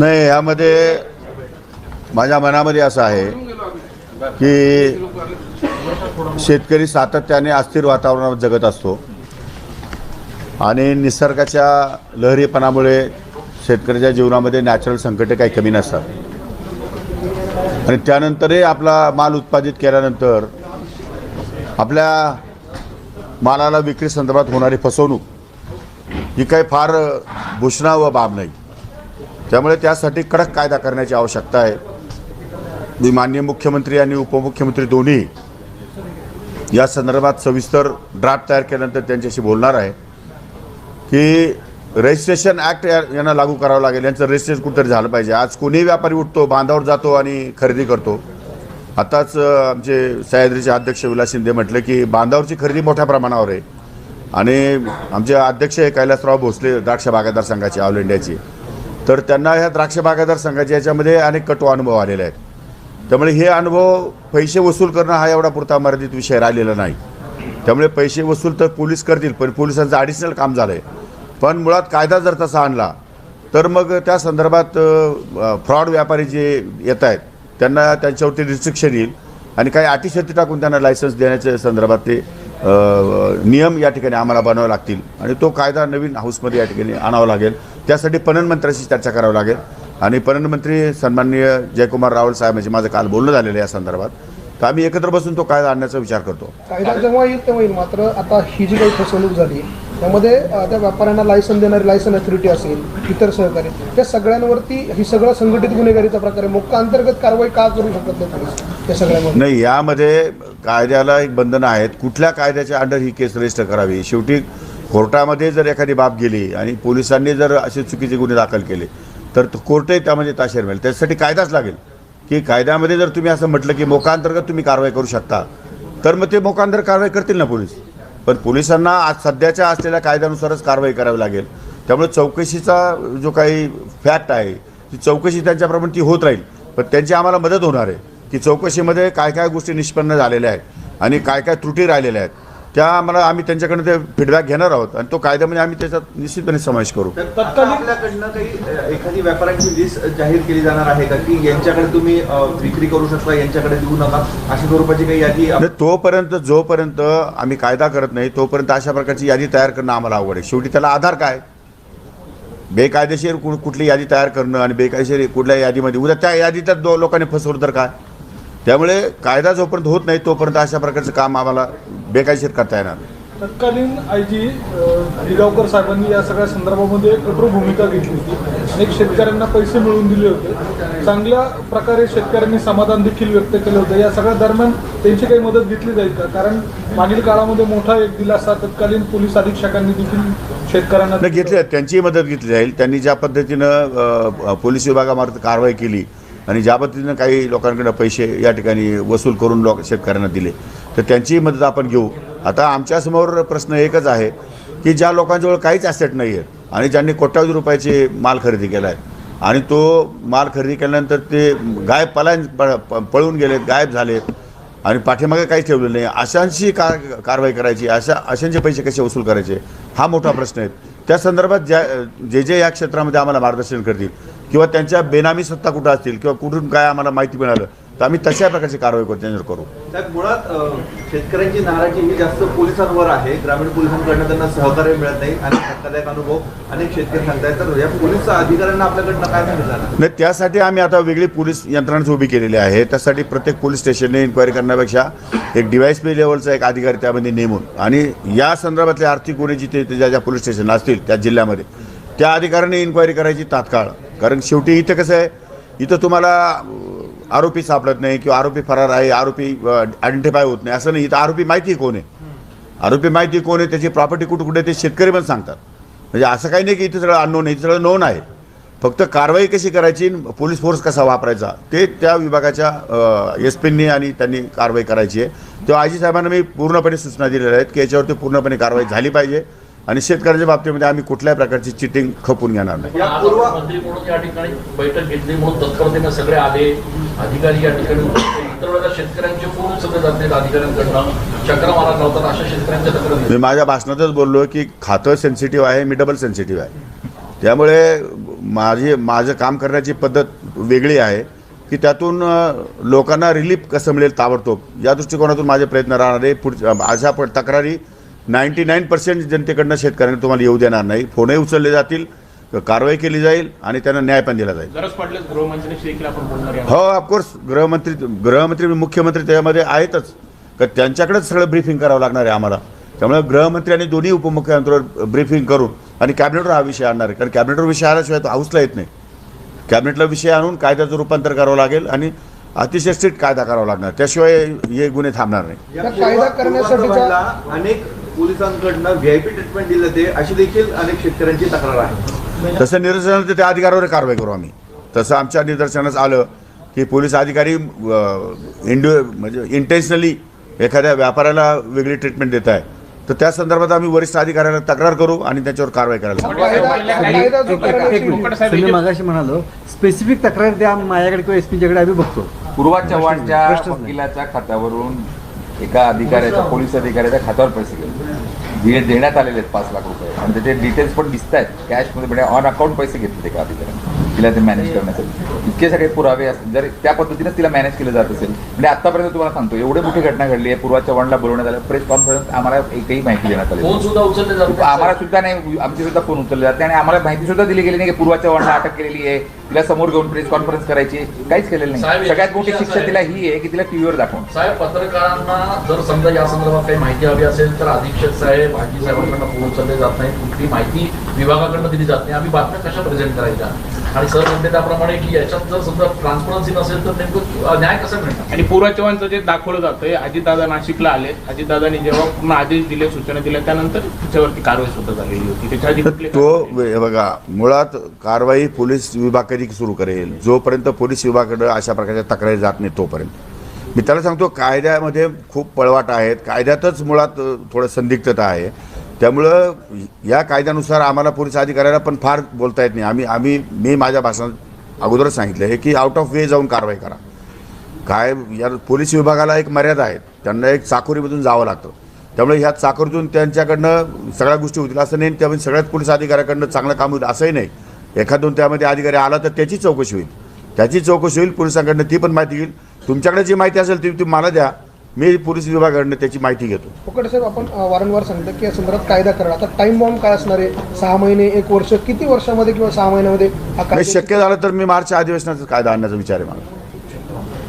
नाही यामध्ये माझ्या मनामध्ये असं आहे की शेतकरी सातत्याने अस्थिर वातावरणात जगत असतो आणि निसर्गाच्या लहरीपणामुळे शेतकऱ्याच्या जीवनामध्ये नॅचरल संकटे काही कमी नसतात. आणि त्यानंतरही आपला माल उत्पादित केल्यानंतर आपल्या मालाला विक्री संदर्भात होणारी फसवणूक ही काही फार भूषणा व बाब नाही. त्यामुळे त्यासाठी कडक कायदा करण्याची आवश्यकता आहे. मी माननीय मुख्यमंत्री आणि उपमुख्यमंत्री दोन्ही या संदर्भात सविस्तर ड्राफ्ट तयार केल्यानंतर त्यांच्याशी बोलणार आहे. की रजिस्ट्रेशन ॲक्ट यांना लागू करावं लागेल. यांचं रजिस्ट्रेशन कुठेतरी झालं पाहिजे. आज कोणीही व्यापारी उठतो बांधावर जातो आणि खरेदी करतो. आताच आमचे सह्याद्रीचे अध्यक्ष विलास शिंदे म्हटले की बांधावरची खरेदी मोठ्या प्रमाणावर आहे. आणि आमचे अध्यक्ष कैलासराव भोसले द्राक्ष बागायतदार संघाचे ऑल इंडियाचे. तर त्यांना ह्या द्राक्ष बागायतदार संघाच्या याच्यामध्ये अनेक कटू अनुभव आलेले आहेत. त्यामुळे हे अनुभव पैसे वसूल करणं हा एवढा पुरता मर्यादित विषय राहिलेला नाही. त्यामुळे पैसे वसूल तर पोलीस करतील पण पोलिसांचं ॲडिशनल काम झालं आहे पण मुळात कायदा जर तसा आणला तर मग त्या संदर्भात फ्रॉड व्यापारी जे येत आहेत त्यांना त्यांच्यावरती रिस्ट्रिक्शन येईल आणि काही अटीशर्ती टाकून त्यांना लायसन्स देण्याच्या संदर्भात ते नियम या ठिकाणी आम्हाला बनवावे लागतील. आणि तो कायदा नवीन हाऊसमध्ये या ठिकाणी आणावा लागेल. त्यासाठी पणन मंत्र्याशी चर्चा करावी लागेल. आणि पणन मंत्री सन्माननीय जयकुमार रावल साहेब म्हणजे माझं काल बोलणं झालेलं या संदर्भात. तर आम्ही एकत्र बसून तो कायदा आणण्याचा विचार करतो. कायदा जेव्हा येईल तेव्हा येईल. मात्र आता ही जी काही फसवणूक झाली त्यामध्ये त्या व्यापाऱ्यांना लायसन देणारी लायसन अथॉरिटी असेल इतर सहकारी त्या सगळ्यांवरती ही सगळं संघटित गुन्हेगारीचा प्रकार आहे. मोक्का अंतर्गत कारवाई का करू शकत नाही त्या सगळ्यामध्ये नाही यामध्ये कायद्याला एक बंधनं आहेत. कुठल्या कायद्याच्या अंडर ही केस रजिस्टर करावी? शेवटी कोर्टामध्ये जर एखादी बाब गेली आणि पोलिसांनी जर असे चुकीचे गुन्हे दाखल केले तर तो कोर्टही त्यामध्ये ताशेर मिळेल. त्यासाठी कायदाच लागेल. की कायद्यामध्ये जर तुम्ही असं म्हटलं की मोकांतर्गत तुम्ही कारवाई करू शकता तर मग ते मोकांतर कारवाई करतील ना पोलीस. पण पोलिसांना आज सध्याच्या असलेल्या कायद्यानुसारच कारवाई करावी लागेल. त्यामुळे चौकशीचा जो काही फॅक्ट आहे ती चौकशी त्यांच्याप्रमाणे ती होत राहील. पण त्यांची आम्हाला मदत होणार आहे की चौकशीमध्ये काय काय गोष्टी निष्पन्न झालेल्या आहेत आणि काय काय त्रुटी राहिलेल्या आहेत. त्या आम्हाला आम्ही त्यांच्याकडनं ते फीडबॅक घेणार आहोत. आणि तो कायद्यामध्ये आम्ही त्याच्यात निश्चितपणे समावेश करू. आपल्याकडनं काही एखादी व्यापाऱ्यांची लिस्ट जाहीर केली जाणार आहे का? की यांच्याकडे तुम्ही विक्री करू शकता यांच्याकडे देऊ नका? अशा स्वरूपाची काही यादी आणि तोपर्यंत जोपर्यंत आम्ही कायदा करत नाही तोपर्यंत अशा प्रकारची यादी तयार करणं आम्हाला अवघड आहे. शेवटी त्याला आधार काय? बेकायदेशीर कु- कुठली यादी तयार करणं आणि बेकायदेशीर कुठल्या यादीमध्ये उद्या त्या यादीत दो लोकांनी फसवलं तर काय? त्यामुळे कायदा जोपर्यंत होत नाही तोपर्यंत अशा प्रकारचं काम आम्हाला बेकायदेशीर करता येणार. तत्कालीन आय जी दिगावकर साहेबांनी या सगळ्या संदर्भामध्ये कठोर भूमिका घेतली होती. अनेक शेतकऱ्यांना पैसे मिळवून दिले होते. चांगल्या प्रकारे शेतकऱ्यांनी समाधान देखील व्यक्त केलं होतं. या सगळ्या दरम्यान त्यांची काही मदत घेतली जाईल का? कारण मागील काळामध्ये मोठा एक दिलासा तत्कालीन पोलीस अधीक्षकांनी देखील शेतकऱ्यांना घेतली त्यांचीही मदत घेतली जाईल. त्यांनी ज्या पद्धतीनं पोलीस विभागामार्फत कारवाई केली आणि ज्या पद्धतीनं काही लोकांकडे पैसे या ठिकाणी वसूल करून लोक शेतकऱ्यांना दिले तर त्यांचीही मदत आपण घेऊ. आता आमच्यासमोर प्रश्न एकच आहे की ज्या लोकांजवळ काहीच ॲसेट नाही आहे आणि ज्यांनी कोट्यावधी रुपयाचे माल खरेदी केला आहे आणि तो माल खरेदी केल्यानंतर ते गायब पलायन प- पळून गेलेत गायब झालेत आणि पाठीमागे काहीच ठेवलेलं नाही अशांशी का कारवाई करायची अशा अशांचे पैसे कसे वसूल करायचे हा मोठा प्रश्न आहे. त्या संदर्भात ज्या जे जे या क्षेत्रामध्ये आम्हाला मार्गदर्शन करतील किंवा त्यांच्या बेनामी सत्ता कुठं असतील किंवा कुठून काय आम्हाला माहिती मिळालं तर आम्ही तशा प्रकारची कारवाई करू त्यांच्यावर करू. त्यात मुळात शेतकऱ्यांची नाराजी ही जास्त पोलिसांवर आहे. ग्रामीण पोलिसांकडनं त्यांना सहकार्य मिळत नाही. आणि धक्कादायक अनुभव अनेक शेतकरी सांगतायत. तर या पोलीस अधिकाऱ्यांना आपल्याकडनं काय नाही त्यासाठी आम्ही आता वेगळी पोलीस यंत्रणाच उभी केलेली आहे. त्यासाठी प्रत्येक पोलीस स्टेशनने इन्क्वायरी करण्यापेक्षा एक डिवाइस पी लेवलचा एक अधिकारी त्यामध्ये नेमून आणि या संदर्भातले आर्थिक गुन्हे जिथे ज्या ज्या पोलीस स्टेशन असतील त्या जिल्ह्यामध्ये त्या अधिकाऱ्याने इन्क्वायरी करायची तात्काळ. कारण शेवटी इथं कसं आहे इथं तुम्हाला आरोपी सापडत नाही किंवा आरोपी फरार आहे आरोपी आयडेंटिफाय होत नाही. असं नाही इथं आरोपी माहिती कोण आहे? आरोपी माहिती कोण आहे त्याची प्रॉपर्टी कुठं कुठे ते शेतकरी पण सांगतात. म्हणजे असं काही नाही की इथं सगळं अननोन आहे इथे सगळं नोन आहे. फक्त कारवाई कशी करायची पोलीस फोर्स कसा वापरायचा ते त्या विभागाच्या एस पींनी आणि त्यांनी कारवाई करायची आहे. तेव्हा आजी साहेबांना मी पूर्णपणे सूचना दिलेल्या आहेत की याच्यावरती पूर्णपणे कारवाई झाली पाहिजे. आणि शेतकऱ्याच्या बाबतीमध्ये आम्ही कुठल्याही प्रकारची चिटिंग खपून घेणार नाही. मी माझ्या भाषणातच बोललो की खातं सेन्सिटिव्ह आहे मी डबल सेन्सिटिव्ह आहे. त्यामुळे माझी माझं काम करण्याची पद्धत वेगळी आहे की त्यातून लोकांना रिलीफ कसं मिळेल ताबडतोब या दृष्टिकोनातून माझे प्रयत्न राहणार आहे पुढच्या अशा तक्रारी नाईंटी नाईन पर्सेंट जनतेकडनं शेतकऱ्यांना तुम्हाला येऊ देणार नाही. फोनही उचलले जातील कारवाई केली जाईल आणि त्यांना न्याय पण दिला जाईल. हो ऑफकोर्स गृहमंत्री गृहमंत्री मुख्यमंत्री त्यामध्ये आहेतच. का त्यांच्याकडेच सगळं ब्रीफिंग करावं लागणार आहे आम्हाला. त्यामुळे गृहमंत्री आणि दोन्ही उपमुख्यमंत्र्यांवर ब्रीफिंग करून आणि कॅबिनेटवर हा विषय आणणार आहे. कारण कॅबिनेटवर विषय आल्याशिवाय तो हाऊसला येत नाही. कॅबिनेटला विषय आणून कायद्याचं रूपांतर करावं लागेल आणि अतिशय स्ट्रिक्ट कायदा करावा लागणार. त्याशिवाय हे गुन्हे थांबणार नाही. या पोलिसांकडनं व्हीआयपी ट्रीटमेंट दिलं ते अशी देखील अनेक शेतकऱ्यांची तक्रार आहे. तसं निदर्शनास त्या अधिकारावर कारवाई करू आम्ही. तसं आमच्या निदर्शनास आलं की पोलीस अधिकारी इंडिव्ह म्हणजे इंटेन्शनली एखाद्या व्यापाऱ्याला वेगळी ट्रीटमेंट देत आहे. तर त्या संदर्भात आम्ही वरिष्ठ अधिकाऱ्याला तक्रार करू आणि त्याच्यावर कारवाई करायला मागाशी म्हणालो स्पेसिफिक तक्रार द्या माझ्याकडे किंवा एस पीच्याकडे आम्ही बघतो. पूर्वा चव्हाणच्या. वकिलाच्या खात्यावरून एका अधिकाऱ्याच्या पोलीस अधिकाऱ्याच्या खात्यावर पैसे गेले. देण्यात आलेले आहेत पाच लाख रुपये. आणि त्याचे डिटेल्स पण दिसत आहेत कॅशमध्ये म्हणजे ऑन अकाउंट पैसे घेतले एका अधिकाऱ्याने. तिला ते मॅनेज करण्यासाठी इतके सगळे पुरावे असतील जर त्या पद्धतीने तिला मॅनेज केलं जात असेल म्हणजे आतापर्यंत तुम्हाला सांगतो एवढी मोठी घटना घडली आहे पूर्वा चव्हाणला बोलवण्यात आलं प्रेस कॉन्फरन्स आम्हाला एकही माहिती देण्यात आली. आम्हाला सुद्धा नाही आमचे सुद्धा फोन उचलले जाते आणि आम्हाला माहिती सुद्धा दिली गेली नाही की पूर्वा चव्हाणला अटक केलेली आहे तिला समोर घेऊन प्रेस कॉन्फरन्स करायची काहीच केलेलं नाही. सगळ्यात मोठी शिक्षा तिला ही आहे की तिला टीव्हीवर दाखवून साहेब पत्रकारांना जर समजा या संदर्भात काही माहिती हवी असेल तर अधीक्षक साहेब भाजी साहेबांकडनं फोन उचलले जात नाही कुठली माहिती विभागाकडनं दिली जात नाही. आम्ही बातम्या कशा प्रेझेंट करायच्या? आणि सर म्हणते त्याप्रमाणे की याच्यात जर समजा ट्रान्सपरन्सी नसेल तर नेमकं न्याय कसं मिळणार? आणि पूर्वा चव्हाणचं जे दाखवलं जातंय अजितदादा नाशिकला आले अजितदादांनी जेव्हा पूर्ण आदेश दिले सूचना दिल्या त्यानंतर त्याच्यावरती कारवाई सुद्धा झालेली होती. त्याच्या आधी तर कुठली तो बघा मुळात कारवाई पोलीस विभाग कधी सुरू करेल. जोपर्यंत पोलीस विभागाकडे अशा प्रकारच्या तक्रारी जात नाही तोपर्यंत. मी त्याला सांगतो कायद्यामध्ये खूप पळवाट आहेत. कायद्यातच मुळात अ, थोडं संदिग्धता आहे. त्यामुळं या कायद्यानुसार आम्हाला पोलीस अधिकाऱ्याला पण फार बोलता येत नाही. आम्ही आम्ही मी माझ्या भाषणात अगोदरच सांगितलं आहे की आउट ऑफ वे जाऊन कारवाई करा. काय या पोलीस विभागाला एक मर्यादा आहे. त्यांना एक चाकोरीमधून जावं लागतं. त्यामुळे ह्या चाकोरीतून त्यांच्याकडनं सगळ्या गोष्टी होतील असं नाही त्यामुळे सगळ्याच पोलीस अधिकाऱ्याकडनं चांगलं काम होईल असंही नाही. एखादून त्यामध्ये अधिकारी आला तर त्याची चौकशी होईल. त्याची चौकशी होईल पोलिसांकडनं ती पण माहिती घेईल. तुमच्याकडे जी माहिती असेल ती तुम्ही मला द्या. मी पोलीस विभागाकडनं त्याची माहिती घेतो. फुकट साहेब आपण वारंवार सांगतो की या संदर्भात कायदा करा आता टाइम बॉम्ब काय असणार आहे? सहा महिने एक वर्ष किती वर्षामध्ये किंवा सहा महिन्यामध्ये हा नाही कायदा शक्य झालं तर मी मार्च अधिवेशनाचा कायदा आणण्याचा विचार आहे मला.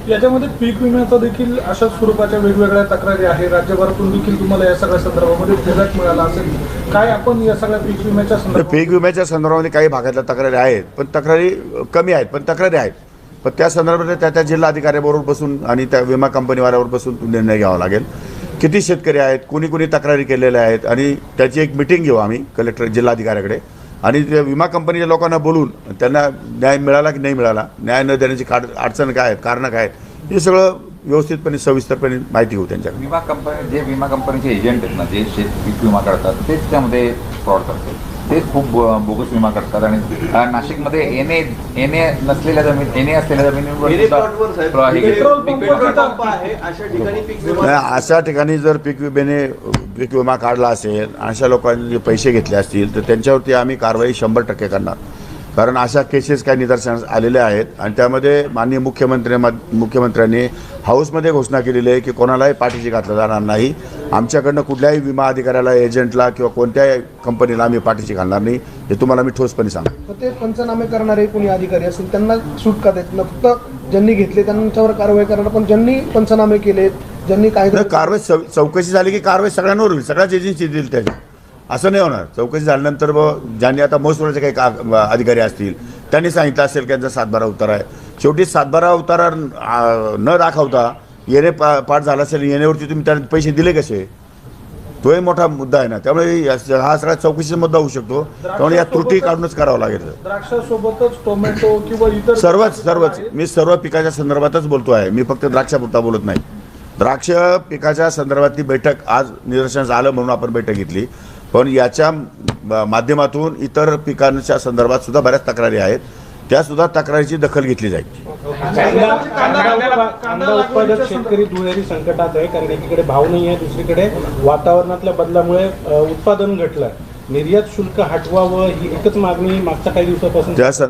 याच्यामध्ये पीक विम्याचा देखील अशाच स्वरूपाच्या वेगवेगळ्या तक्रारी आहे राज्यभरातून देखील तुम्हाला या सगळ्या संदर्भामध्ये फेडबॅक मिळाला असेल. काय आपण या सगळ्या पीक विम्याच्या तर संदर्भात पीक विम्याच्या संदर्भामध्ये काही भागातल्या तक्रारी आहेत पण तक्रारी अ, कमी आहेत पण तक्रारी आहेत. पण त्या संदर्भात त्या त्या जिल्हाधिकाऱ्याबरोबर बसून आणि त्या विमा कंपनीवाल्यावर बसून निर्णय घ्यावा लागेल. किती शेतकरी आहेत कोणी कोणी तक्रारी केलेल्या आहेत आणि त्याची एक मिटिंग घेऊ आम्ही कलेक्टर जिल्हाधिकाऱ्याकडे. आणि त्या विमा कंपनीच्या लोकांना बोलून त्यांना न्याय मिळाला की नाही मिळाला न्याय न देण्याची काड अडचण काय आहेत कारणं काय आहेत हे सगळं व्यवस्थितपणे सविस्तरपणे माहिती घेऊ त्यांच्याकडे. विमा कंपनी जे विमा कंपनीचे एजंट आहेत ना जे शेत पीक विमा करतात तेच त्यामध्ये फ्रॉड करतात. तेच खूप बो- बोगस विमा करतात आणि नाशिकमध्ये एने एने नसलेल्या जमीन एने असलेल्या जमिनीवर अशा ठिकाणी पीक विमा नाही, अशा ठिकाणी जर पीक विम्याने पीक विमा काढला असेल अशा लोकांनी जे पैसे घेतले असतील तर त्यांच्यावरती आम्ही कारवाई शंभर टक्के करणार. कारण अशा केसेस काही निदर्शनास आलेल्या आहेत. आणि त्यामध्ये माननीय मुख्यमंत्री मुख्यमंत्र्यांनी हाऊसमध्ये घोषणा केलेली आहे की कोणालाही पाठीशी घातलं जाणार नाही. आमच्याकडनं कुठल्याही विमा अधिकाऱ्याला एजंटला किंवा कोणत्याही कंपनीला आम्ही पाठीशी घालणार नाही. हे तुम्हाला मी ठोसपणे सांगतो. तर ते पंचनामे करणारे कोणी अधिकारी असतील त्यांना सूट का देत फक्त ज्यांनी घेतले त्यांच्यावर कारवाई करणार पण ज्यांनी पंचनामे केलेत ज्यांनी तर कारवाई चौकशी झाली की कारवाई सगळ्यांवर होईल. सगळ्याच एजन्सी देईल त्याची. असं नाही होणार. चौकशी झाल्यानंतर ज्यांनी आता महसुलाचे काही अधिकारी असतील त्यांनी सांगितलं असेल की त्यांचा सातबारा उतार आहे. शेवटी सातबारा उतार न दाखवता येणे पा पाठ झाला असेल येण्यावरती तुम्ही त्यांना पैसे दिले कसे? तोही मोठा मुद्दा आहे ना. त्यामुळे हा सगळा चौकशीचा मुद्दा होऊ शकतो. त्यामुळे या त्रुटी काढूनच करावं लागेल. द्राक्षासोबतच टोमॅटो किंवा इतर सर्वच सर्वच. मी सर्व पिकाच्या संदर्भातच बोलतो आहे. मी फक्त द्राक्षापुरता बोलत नाही. द्राक्ष पिकाच्या संदर्भातली बैठक आज निदर्शनास आलं म्हणून आपण बैठक घेतली. पण याच्या माध्यमातून इतर पिकांच्या संदर्भात सुद्धा बऱ्याच तक्रारी आहेत. त्या सुद्धा तक्रारीची दखल घेतली जाईल. कांदा- उत्पादक शेतकरी दुहेरी संकटात आहे कारण एकीकडे भाव नाही आहे दुसरीकडे वातावरणातल्या बदलामुळे उत्पादन घटलंय. निर्यात शुल्क हटवावं ही एकच मागणी मागच्या काही दिवसापासून त्या